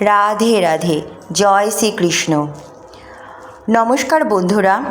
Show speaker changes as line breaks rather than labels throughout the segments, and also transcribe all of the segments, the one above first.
রাধে রাধে, জয় শ্রীকৃষ্ণ। নমস্কার বন্ধুরা,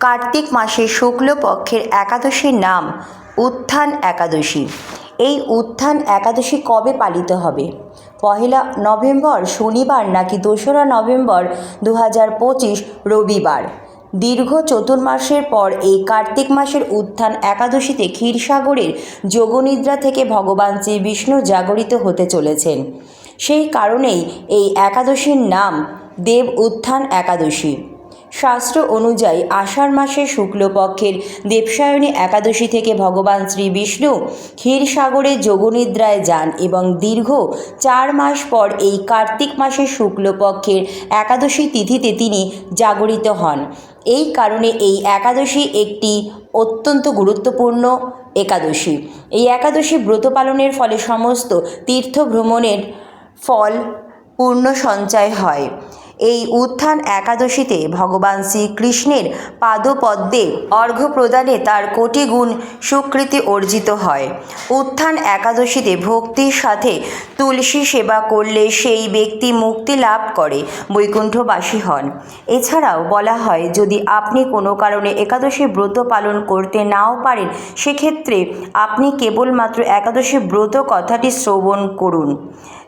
কার্তিক মাসের শুক্লপক্ষের একাদশীর নাম উত্থান একাদশী। এই উত্থান একাদশী কবে পালিত হবে? পহেলা নভেম্বর শনিবার নাকি দোসরা নভেম্বর দু হাজার পঁচিশ রবিবার? দীর্ঘ চতুর্মাসের পর এই কার্তিক মাসের উত্থান একাদশীতে ক্ষীরসাগরের যোগনিদ্রা থেকে ভগবান শ্রী বিষ্ণু জাগরিত হতে চলেছেন। সেই কারণেই এই একাদশীর নাম দেব উত্থান একাদশী। শাস্ত্র অনুযায়ী আষাঢ় মাসের শুক্লপক্ষের দেবসায়নী একাদশী থেকে ভগবান শ্রী বিষ্ণু ক্ষীরসাগরে যোগনিদ্রায় যান এবং দীর্ঘ চার মাস পর এই কার্তিক মাসের শুক্লপক্ষের একাদশী তিথিতে তিনি জাগরিত হন। এই কারণে এই একাদশী একটি অত্যন্ত গুরুত্বপূর্ণ একাদশী। এই একাদশী ব্রত পালনের ফলে সমস্ত তীর্থ ভ্রমণের ফল পূর্ণ সঞ্চয় হয়। এই উত্থান একাদশীতে ভগবান শ্রীকৃষ্ণের পাদপদ্মে অর্ঘ্য প্রদানে তার কোটি গুণ সুকৃতি অর্জিত হয়। উত্থান একাদশীতে ভক্তির সাথে তুলসী সেবা করলে সেই ব্যক্তি মুক্তি লাভ করে, বৈকুণ্ঠবাসী হন। এছাড়াও বলা হয়, যদি আপনি কোনো কারণে একাদশী ব্রত পালন করতে নাও পারেন, সেক্ষেত্রে আপনি কেবলমাত্র একাদশী ব্রত কথাটি শ্রবণ করুন।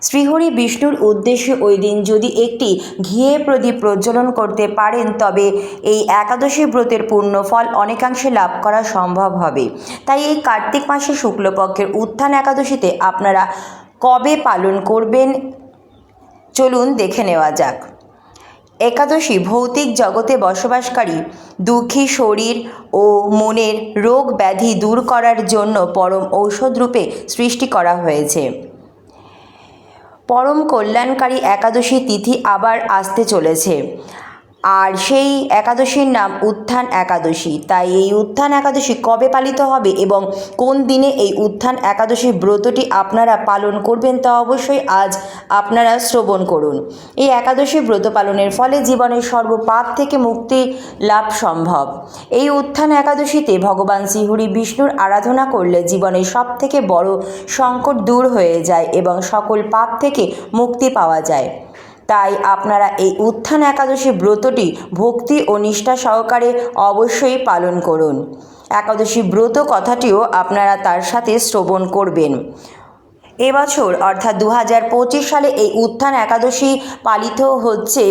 শ্রীহরি বিষ্ণুর উদ্দেশ্যে ওই দিন যদি একটি ঘিয়ে প্রদীপ প্রজ্বলন করতে পারেন, তবে এই একাদশী ব্রতের পূর্ণ ফল অনেকাংশে লাভ করা সম্ভব হবে। তাই এই কার্তিক মাসে শুক্লপক্ষের উত্থান একাদশীতে আপনারা কবে পালন করবেন, চলুন দেখে নেওয়া যাক। একাদশী ভৌতিক জগতে বসবাসকারী, দুঃখী শরীর ও মনের রোগ ব্যাধি দূর করার জন্য পরম ঔষধরূপে সৃষ্টি করা হয়েছে। পরম কল্যাণকারী একাদশী তিথি আবার আসতে চলেছে। আর সেই একাদশীর নাম উত্থান একাদশী। তাই এই উত্থান একাদশী কবে পালিত হবে এবং কোন দিনে এই উত্থান একাদশী ব্রতটি আপনারা পালন করবেন তা অবশ্যই আজ আপনারা শ্রবণ করুন। এই একাদশী ব্রত পালনের ফলে জীবনের সর্বপাপ থেকে মুক্তি লাভ সম্ভব। এই উত্থান একাদশীতে ভগবান শ্রীহরি বিষ্ণুর আরাধনা করলে জীবনের সব থেকে বড় সংকট দূর হয়ে যায় এবং সকল পাপ থেকে মুক্তি পাওয়া যায়। তাই আপনারা এই উত্থান একাদশী ব্রতটি ভক্তি ও নিষ্ঠা সহকারে অবশ্যই পালন করুন। একাদশী ব্রত কথাটিও আপনারা তার সাথে শ্রবণ করবেন। এবছর অর্থাৎ দু হাজার পঁচিশ সালে এই উত্থান একাদশী পালিত হচ্ছে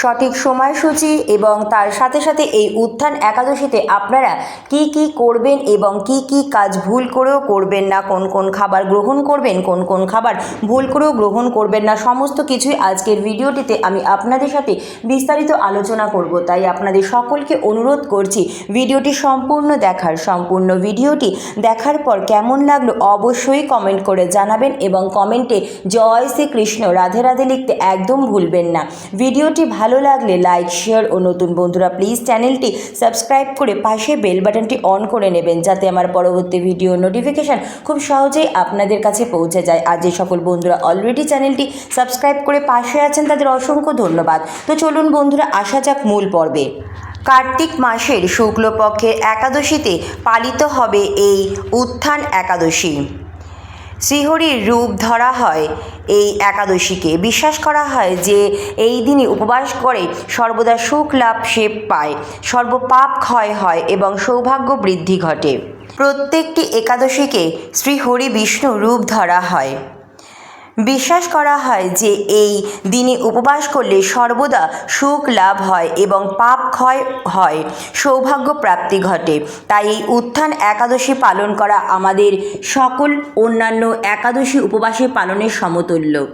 সঠিক সময়সূচি এবং তার সাথে সাথে এই উত্থান একাদশীতে আপনারা কি কি করবেন এবং কি কি কাজ ভুল করেও করবেন না? কোন কোন খাবার গ্রহণ করবেন, কোন কোন খাবার ভুল করেও গ্রহণ করবেন না? সমস্ত কিছুই আজকের ভিডিওটিতে আমি আপনাদের সাথে বিস্তারিত আলোচনা করব। তাই আপনাদের সকলকে অনুরোধ করছি, ভিডিওটি সম্পূর্ণ দেখার, সম্পূর্ণ ভিডিওটি দেখার পর কেমন লাগল অবশ্যই কমেন্ট করে জানাবেন এবং কমেন্টে জয় শ্রীকৃষ্ণ, রাধে রাধে লিখতে একদম ভুলবেন না। ভিডিওটি ভালো লাগলে লাইক শেয়ার ও নতুন বন্ধুরা প্লিজ চ্যানেলটি সাবস্ক্রাইব করে পাশে বেল বাটনটি অন করে নেবেন যাতে আমার পরবর্তী ভিডিও নোটিফিকেশান খুব সহজেই আপনাদের কাছে পৌঁছে যায়। আর যে সকল বন্ধুরা অলরেডি চ্যানেলটি সাবস্ক্রাইব করে পাশে আছেন, তাদের অসংখ্য ধন্যবাদ। তো চলুন বন্ধুরা, আসা যাক মূল পর্বে। কার্তিক মাসের শুক্লপক্ষের একাদশীতে পালিত হবে এই উত্থান একাদশী। শ্রীহরির রূপ ধরা হয় এই একাদশীকে। বিশ্বাস করা হয় যে এই দিনই উপবাস করে সর্বদা সুখ লাভ সে পায়। সর্বপাপ ক্ষয় হয় এবং সৌভাগ্য বৃদ্ধি ঘটে। প্রত্যেকটি একাদশীকে শ্রীহরি বিষ্ণু রূপ ধরা হয়। বিশ্বাস করা হয় যে এই দিনে উপবাস করলে সর্বদা সুখ লাভ হয় এবং পাপ ক্ষয় হয়, সৌভাগ্য প্রাপ্তি ঘটে। তাই এই উত্থান একাদশী পালন করা আমাদের সকল অন্যান্য একাদশী উপবাসে পালনের সমতুল্য।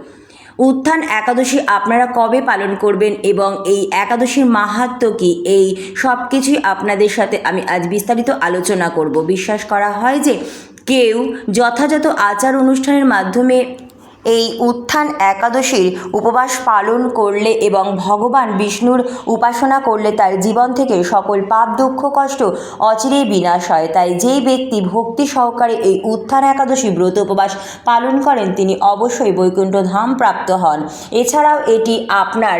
উত্থান একাদশী আপনারা কবে পালন করবেন এবং এই একাদশীর মাহাত্ম কী? এই সব কিছুই আপনাদের সাথে আমি আজ বিস্তারিত আলোচনা করব। বিশ্বাস করা হয় যে কেউ যথাযথ আচার অনুষ্ঠানের মাধ্যমে এই উত্থান একাদশীর উপবাস পালন করলে এবং ভগবান বিষ্ণুর উপাসনা করলে তার জীবন থেকে সকল পাপ, দুঃখ, কষ্ট অচিরেই বিনাশ হয়। তাই যেই ব্যক্তি ভক্তি সহকারে এই উত্থান একাদশী ব্রত উপবাস পালন করেন, তিনি অবশ্যই বৈকুণ্ঠ ধাম প্রাপ্ত হন। এছাড়াও এটি আপনার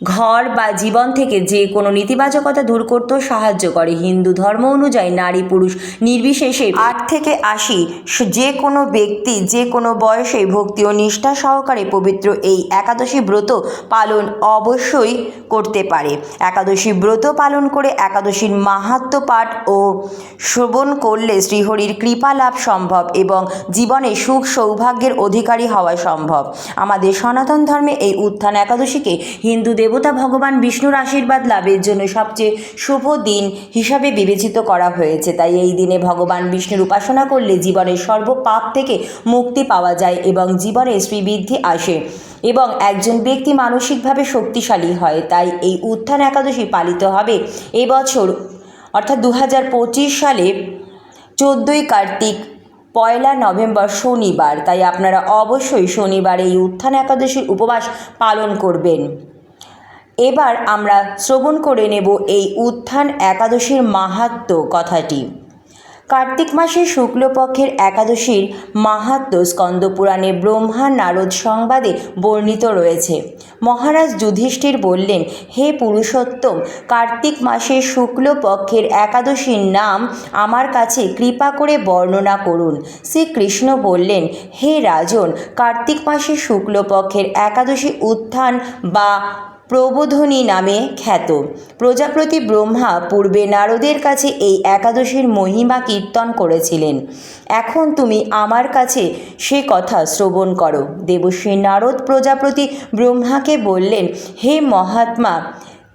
ঘর বা জীবন থেকে যে কোনো নেতিবাচকতা দূর করতেও সাহায্য করে। হিন্দু ধর্ম অনুযায়ী নারী পুরুষ নির্বিশেষে আট থেকে আশি যে কোনো ব্যক্তি যে কোনো বয়সে ভক্তি ও নিষ্ঠা সহকারে পবিত্র এই একাদশী ব্রত পালন অবশ্যই করতে পারে। একাদশী ব্রত পালন করে একাদশীর মাহাত্ম পাঠ ও শ্রবণ করলে শ্রীহরির কৃপা লাভ সম্ভব এবং জীবনে সুখ সৌভাগ্যের অধিকারী হওয়া সম্ভব। আমাদের সনাতন ধর্মে এই উত্থান একাদশীকে হিন্দু দেবতা ভগবান বিষ্ণুর আশীর্বাদ লাভের জন্য সবচেয়ে শুভ দিন হিসাবে বিবেচিত করা হয়েছে। তাই এই দিনে ভগবান বিষ্ণুর উপাসনা করলে জীবনের সর্ব পাপ থেকে মুক্তি পাওয়া যায় এবং জীবনে শ্রীবৃদ্ধি আসে এবং একজন ব্যক্তি মানসিকভাবে শক্তিশালী হয়। তাই এই উত্থান একাদশী পালিত হবে এবছর। অর্থাৎ দু হাজার পঁচিশ সালে চোদ্দোই কার্তিক, পয়লা নভেম্বর শনিবার। তাই আপনারা অবশ্যই শনিবার এই উত্থান একাদশীর উপবাস পালন করবেন। এবার আমরা শ্রবণ করে নেব এই উত্থান একাদশীর মাহাত্ম কথাটি। কার্তিক মাসের শুক্লপক্ষের একাদশীর মাহাত্ম স্কন্দপুরাণে ব্রহ্মা নারদ সংবাদে বর্ণিত রয়েছে। মহারাজ যুধিষ্ঠির বললেন, হে পুরুষোত্তম, কার্তিক মাসের শুক্লপক্ষের একাদশীর নাম আমার কাছে কৃপা করে বর্ণনা করুন। শ্রীকৃষ্ণ বললেন, হে রাজন, কার্তিক মাসের শুক্লপক্ষের একাদশী উত্থান বা প্রবোধনী নামে খ্যাত। প্রজাপতি ব্রহ্মা পূর্বে নারদের কাছে এই একাদশীর মহিমা কীর্তন করেছিলেন। এখন তুমি আমার কাছে সে কথা শ্রবণ করো। দেবশ্রী নারদ প্রজাপতি ব্রহ্মাকে বললেন, হে মহাত্মা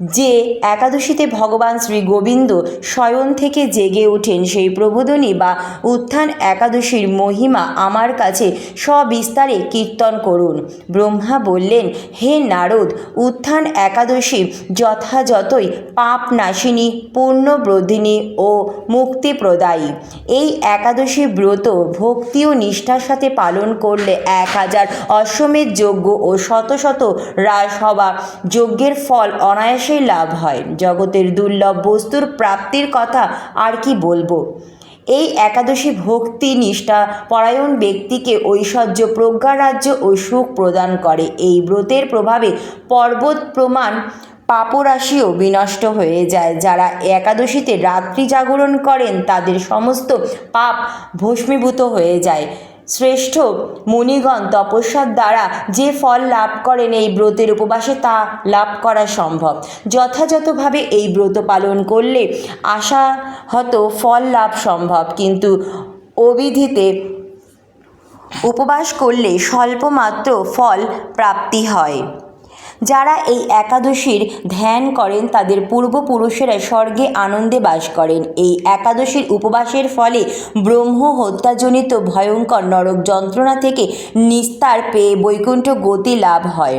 যে একাদশীতে ভগবান শ্রী গোবিন্দ শয়ন থেকে জেগে ওঠেন সেই প্রবোধনী বা উত্থান একাদশীর মহিমা আমার কাছে সবিস্তারে কীর্তন করুন। ব্রহ্মা বললেন, হে নারদ, উত্থান একাদশী যথাযথই পাপ নাশিনী পূর্ণব্রধিনী ও মুক্তিপ্রদায়ী। এই একাদশী ব্রত, ভক্তি ও নিষ্ঠার সাথে পালন করলে এক হাজার অশ্বমেধ যজ্ঞ ও শত শত হ্রাস হওয়া যজ্ঞের ফল অনায়াসেই লাভ হয়। জগতের দুর্লভ বস্তুর প্রাপ্তির কথা আর কি বলব? এই একাদশী ভক্তি নিষ্ঠা পরায়ণ ব্যক্তিকে ঐশ্বর্য প্রজ্ঞারাজ্য ও সুখ প্রদান করে। এই ব্রতের প্রভাবে পর্বত প্রমাণ পাপরাশিও বিনষ্ট হয়ে যায়। যারা একাদশীতে রাত্রি জাগরণ করেন, তাদের সমস্ত পাপ ভস্মীভূত হয়ে যায়। শ্রেষ্ঠ মুনিগণ তপস্যার দ্বারা যে ফল লাভ করেন এই ব্রতের উপবাসে, তা লাভ করা সম্ভব। যথাযথভাবে এই ব্রত পালন করলে আশাহত ফল লাভ সম্ভব। কিন্তু অবিধিতে উপবাস করলে স্বল্পমাত্র ফল প্রাপ্তি হয়। যারা এই একাদশীর ধ্যান করেন তাদের পূর্বপুরুষেরা স্বর্গে আনন্দে বাস করেন। এই একাদশীর উপবাসের ফলে ব্রহ্ম হত্যাজনিত ভয়ঙ্কর নরক যন্ত্রণা থেকে নিস্তার পেয়ে বৈকুণ্ঠ গতি লাভ হয়।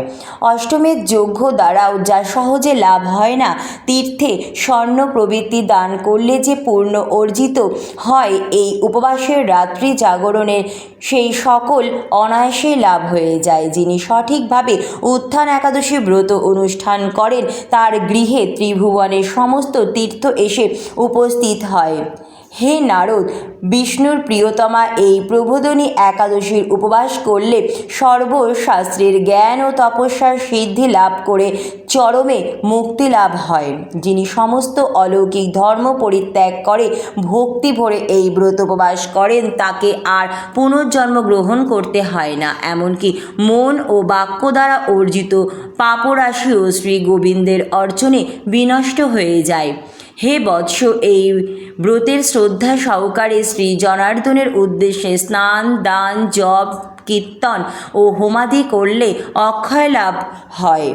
অষ্টমের যজ্ঞ দ্বারাও যা সহজে লাভ হয় না, তীর্থে স্বর্ণ প্রবৃত্তি দান করলে যে পূর্ণ অর্জিত হয়, এই উপবাসের রাত্রি জাগরণের সেই সকল অনায়াসেই লাভ হয়ে যায়, যিনি সঠিকভাবে উত্থান একাদশী ব্রত অনুষ্ঠান করেন। তার গৃহে ত্রিভুবনের সমস্ত তীর্থ এসে উপস্থিত হয়। হে নারদ, বিষ্ণুর প্রিয়তমা এই প্রবোধনী একাদশীর উপবাস করলে সর্বশাস্ত্রের জ্ঞান ও তপস্যার সিদ্ধি লাভ করে চরমে মুক্তি লাভ হয়। যিনি সমস্ত অলৌকিক ধর্ম পরিত্যাগ করে ভক্তি ভরে এই ব্রত উপবাস করেন, তাকে আর পুনর্জন্ম গ্রহণ করতে হয় না। এমনকি মন ও বাক্য দ্বারা অর্জিত পাপরাশিও শ্রী গোবিন্দের অর্চনে বিনষ্ট হয়ে যায়। হে বৎস, এই ব্রতের শ্রদ্ধা সহকারে শ্রী জনার্দনের উদ্দেশ্যে স্নান, দান, জপ, কীর্তন ও হোমাদি করলে অক্ষয় লাভ হয়।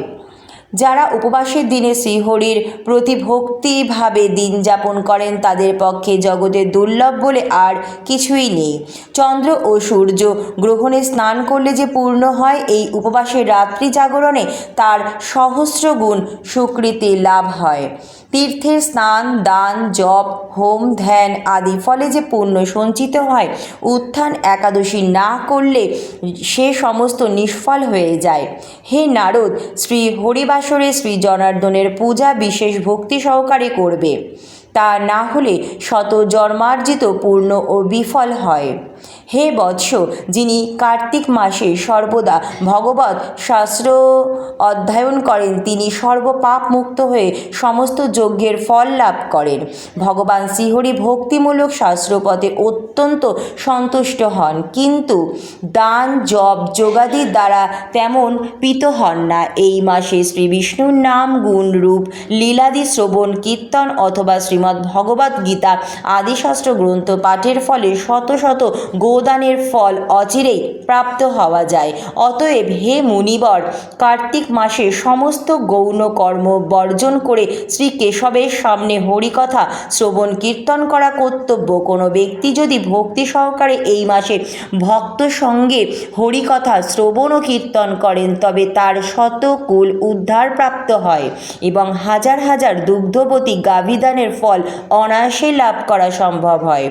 যারা উপবাসের দিনে শ্রীহরির প্রতি ভক্তিভাবে দিন যাপন করেন, তাদের পক্ষে জগতের দুর্লভ বলে আর কিছুই নেই। চন্দ্র ও সূর্য গ্রহণে স্নান করলে যে পূর্ণ হয়, এই উপবাসের রাত্রি জাগরণে তার সহস্র গুণ সুকৃতি লাভ হয়। তীর্থের স্নান, দান, জপ, হোম, ধ্যান আদি ফলে যে পুণ্য সঞ্চিত হয়, উত্থান একাদশী না করলে সে সমস্ত নিষ্ফল হয়ে যায়। হে নারদ শ্রী হরিবাসরে শ্রী জনার্দনের পূজা বিশেষ ভক্তি সহকারে করবে। তা না হলে শত জন্মার্জিত পূর্ণ ও বিফল হয়। হে বৎস, যিনি কার্তিক মাসে সর্বদা ভগবত শাস্ত্র অধ্যয়ন করেন, তিনি সর্বপাপ মুক্ত হয়ে সমস্ত যজ্ঞের ফল লাভ করেন। ভগবান শ্রীহরি ভক্তিমূলক শাস্ত্রপথে অত্যন্ত সন্তুষ্ট হন, কিন্তু দান, জপ যোগাদির দ্বারা তেমন পিত হন না। এই মাসে শ্রী বিষ্ণুর নাম, গুণ রূপ, লীলাদি শ্রবণ, কীর্তন অথবা শ্রীমদ্ ভগবদ্ গীতা আদিশাস্ত্র গ্রন্থ পাঠের ফলে শত শত গোদানের ফল অচিরেই প্রাপ্ত হওয়া যায়। অতএব হে মুনিবর, কার্তিক মাসে সমস্ত গৌণ কর্ম বর্জন করে শ্রী কেশবের সামনে হরিকথা শ্রবণ কীর্তন করা কর্তব্য। কোনো ব্যক্তি যদি ভক্তি সহকারে এই মাসে ভক্ত সঙ্গে হরিকথা শ্রবণ ও কীর্তন করেন, তবে তার শতকুল উদ্ধার প্রাপ্ত হয় এবং হাজার হাজার দুগ্ধবতী গাভিদানের ফল অনায়াসে লাভ করা সম্ভব হয়।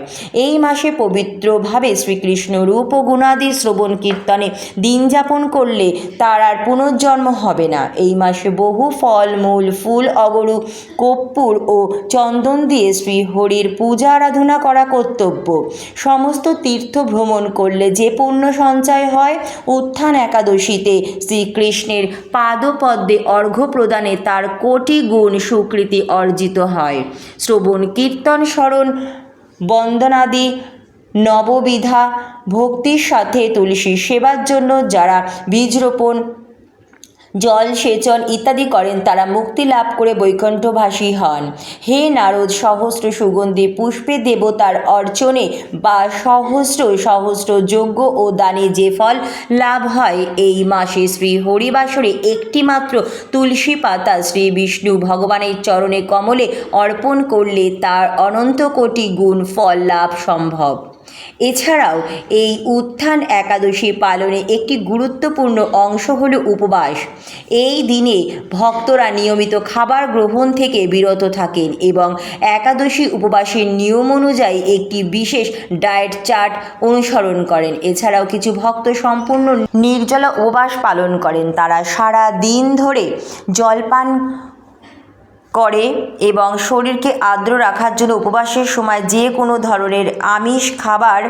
এই মাসে পবিত্রভাবে শ্রীকৃষ্ণ রূপ ও গুণাদি শ্রবণ কীর্তনে দিন যাপন করলে তার আর পুনর্জন্ম হবে না। এই মাসে বহু ফল, মূল, ফুল, অগরু, কর্পূর ও চন্দন দিয়ে শ্রী হরির পূজা আরাধনা করা কর্তব্য। সমস্ত তীর্থ ভ্রমণ করলে যে পুণ্য সঞ্চয় হয়, উত্থান একাদশীতে শ্রীকৃষ্ণের পাদপদ্মে অর্ঘ্য প্রদানে তার কোটি গুণ সুকৃতি অর্জিত হয়। শ্রবণ, কীর্তন, স্মরণ, বন্দনাদি নববিধা ভক্তির সাথে তুলসী সেবার জন্য যারা বীজ রোপণ, জল সেচন ইত্যাদি করেন, তারা মুক্তি লাভ করে বৈকুণ্ঠভাসী হন। হে নারদ, সহস্র সুগন্ধি পুষ্পে দেবতার অর্চনে বা সহস্র সহস্র যজ্ঞ ও দানে যে ফল লাভ হয়, এই মাসে শ্রী হরিবাসরে একটি মাত্র তুলসী পাতা শ্রী বিষ্ণু ভগবানের চরণে কমলে অর্পণ করলে তার অনন্ত কোটি গুণ ফল লাভ সম্ভব। এছাড়াও এই উত্থান একাদশী পালনে একটি গুরুত্বপূর্ণ অংশ হল উপবাস। এই দিনে ভক্তরা নিয়মিত খাবার গ্রহণ থেকে বিরত থাকেন এবং একাদশী উপবাসের নিয়ম অনুযায়ী একটি বিশেষ ডায়েট চার্ট অনুসরণ করেন। এছাড়াও কিছু ভক্ত সম্পূর্ণ নির্জলা উপবাস পালন করেন। তারা সারা দিন ধরে জলপান করে এবং শরীরকে আর্দ্র রাখার জন্য উপবাসের সময় যে কোনো ধরনের আমিষ খাবার,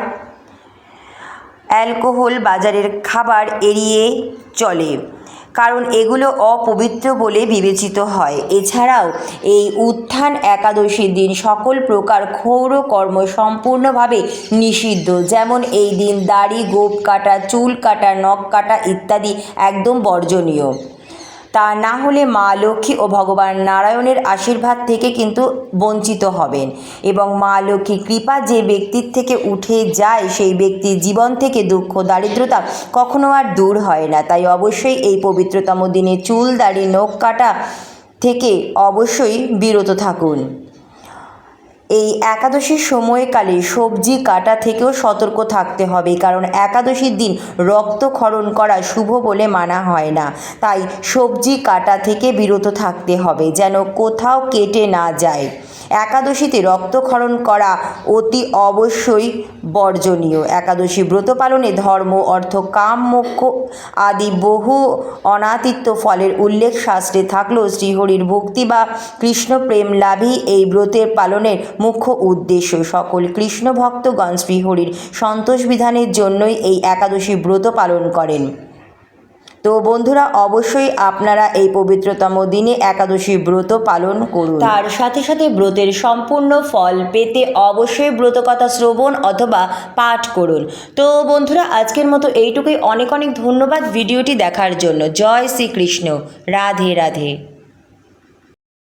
অ্যালকোহল বাজারের খাবার এড়িয়ে চলে। কারণ এগুলো অপবিত্র বলে বিবেচিত হয়। এছাড়াও, এই উত্থান একাদশীর দিন সকল প্রকার ক্ষৌর কর্ম সম্পূর্ণভাবে নিষিদ্ধ। যেমন এই দিন দাড়ি, গোপ কাটা, চুল কাটা, নখ কাটা ইত্যাদি একদম বর্জনীয়। তা না হলে মা লক্ষ্মী ও ভগবান নারায়ণের আশীর্বাদ থেকে কিন্তু বঞ্চিত হবেন এবং মা লক্ষ্মীর কৃপা যে ব্যক্তির থেকে উঠে যায়, সেই ব্যক্তির জীবন থেকে দুঃখ, দারিদ্রতা কখনো আর দূর হয় না। তাই অবশ্যই এই পবিত্রতম দিনে চুল, দাড়ি, নখ কাটা থেকে অবশ্যই বিরত থাকুন। এই একাদশীর সময়কালে সবজি কাটা থেকেও সতর্ক থাকতে হবে, কারণ একাদশীর দিন রক্তক্ষরণ করা শুভ বলে মানা হয় না। তাই সবজি কাটা থেকে বিরত থাকতে হবে, যেন কোথাও কেটে না যায়। একাদশীতে রক্তক্ষরণ করা অতি অবশ্যই বর্জনীয়। একাদশী ব্রত পালনে ধর্ম, অর্থ, কাম, মোক্ষ আদি বহু অনাতিত্ব ফলের উল্লেখ শাস্ত্রে থাকলেও শ্রীহরির ভক্তি বা কৃষ্ণ প্রেম লাভই এই ব্রতের পালনের মুখ্য উদ্দেশ্য সকল কৃষ্ণ ভক্তগণ শ্রীহরির সন্তোষ বিধানের জন্যই এই একাদশী ব্রত পালন করেন। তো বন্ধুরা, অবশ্যই আপনারা এই পবিত্রতম দিনে একাদশী ব্রত পালন করুন। তার সাথে সাথে ব্রতের সম্পূর্ণ ফল পেতে অবশ্যই ব্রতকথা শ্রবণ অথবা পাঠ করুন। তো বন্ধুরা, আজকের মতো এইটুকুই। অনেক অনেক ধন্যবাদ ভিডিওটি দেখার জন্য। জয় শ্রীকৃষ্ণ। রাধে রাধে।